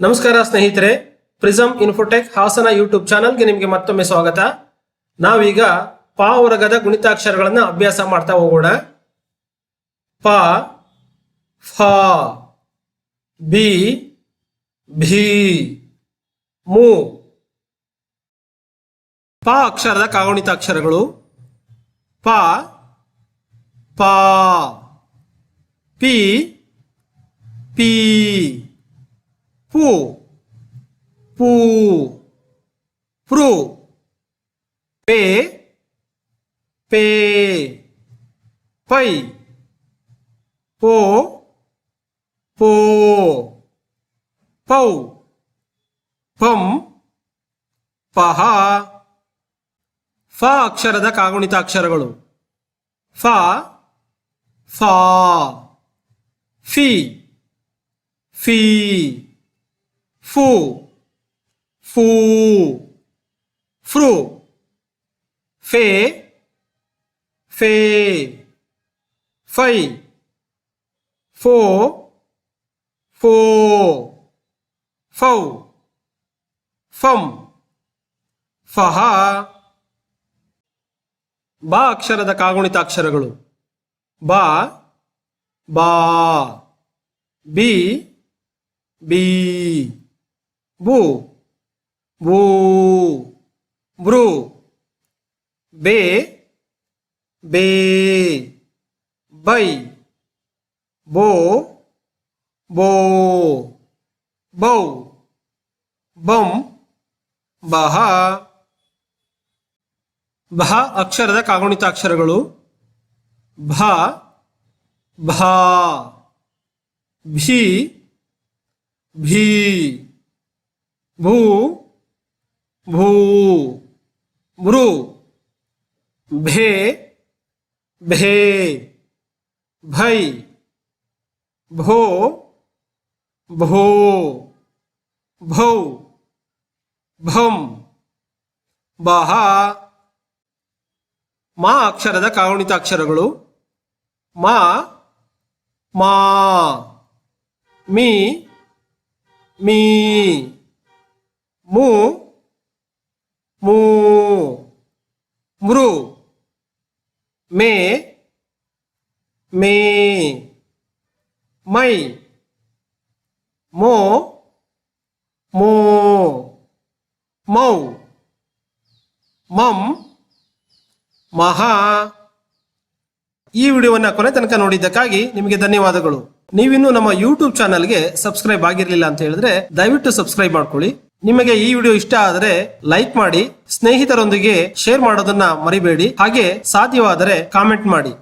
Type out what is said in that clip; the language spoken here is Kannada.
ನಮಸ್ಕಾರ ಸ್ನೇಹಿತರೆ ಪ್ರಿಸಮ್ ಇನ್ಫೋಟೆಕ್ ಹಾಸನ ಯೂಟ್ಯೂಬ್ ಚಾನಲ್ಗೆ ನಿಮಗೆ ಮತ್ತೊಮ್ಮೆ ಸ್ವಾಗತ. ನಾವೀಗ ಪ ವರ್ಗದ ಗುಣಿತಾಕ್ಷರಗಳನ್ನು ಅಭ್ಯಾಸ ಮಾಡ್ತಾ ಹೋಗೋಣ. ಪ, ಫ, ಬಿ, ಭಿ, ಮು. ಪ ಅಕ್ಷರದ ಕಾಗುಣಿತಾಕ್ಷರಗಳು. ಪ ಪ, ಪಿ ಪಿ. ಪು, ಪೂ, ಪ್ರು. Pay pay, pi. ಪೋ ಪೋ. ಪೌ. ಪಂ, ಪಹ. ಫ ಅಕ್ಷರದ ಕಾಗುಣಿತಾಕ್ಷರಗಳು ಫ, ಫಾ. ಫಿ ಫಿ. ಫು. ಫೂ. ಫ್ರೋ. ಫೇ. ಫೇ. ಫೈ. ಫೋ. ಫೋ. ಫೌ. ಫಂ. ಫಹ. ಬಾ ಅಕ್ಷರದ ಕಾಗುಣಿತಾಕ್ಷರಗಳು. ಬಾ. ಬಾ. ಬಿ. ಬಿ. ಬು ಬೂ ಬ್ರು ಬೇ ಬೇ ಬೈ ಬೋ ಬೋ ಬೌ ಬಂ ಬಹ ಭ ಅಕ್ಷರದ ಕಾಗುಣಿತಾಕ್ಷರಗಳು ಭ, ಭಾ, ಭಿ, ಭೀ ಭೂ ಭೂ ಮೃ ಭೇ ಭೇ ಭೈ ಭೋ ಭೋ ಭೌ ಭಂ ಬಹ ಮಾ ಅಕ್ಷರದ ಕಾಗುಣಿತಾಕ್ಷರಗಳು ಮಾ ಮಾ, ಮೀ ಮೀ ಮು, ಮೂ, ಮೃ, ಮೇ ಮೇ, ಮೈ, ಮೋ ಮೋ, ಮೌ, ಮಂ, ಮಹಾ. ಈ ವಿಡಿಯೋವನ್ನ ಕೊನೆ ತನಕ ನೋಡಿದ್ದಕ್ಕಾಗಿ ನಿಮಗೆ ಧನ್ಯವಾದಗಳು. ನೀವಿನ್ನೂ ನಮ್ಮ ಯೂಟ್ಯೂಬ್ ಚಾನಲ್ಗೆ ಸಬ್ಸ್ಕ್ರೈಬ್ ಆಗಿರಲಿಲ್ಲ ಅಂತ ಹೇಳಿದ್ರೆ ದಯವಿಟ್ಟು ಸಬ್ಸ್ಕ್ರೈಬ್ ಮಾಡ್ಕೊಳ್ಳಿ. ನಿಮಗೆ ಈ ವಿಡಿಯೋ ಇಷ್ಟ ಆದರೆ ಲೈಕ್ ಮಾಡಿ, ಸ್ನೇಹಿತರೊಂದಿಗೆ ಶೇರ್ ಮಾಡೋದನ್ನ ಮರಿಬೇಡಿ. ಹಾಗೆ ಸಾಧ್ಯವಾದರೆ ಕಾಮೆಂಟ್ ಮಾಡಿ.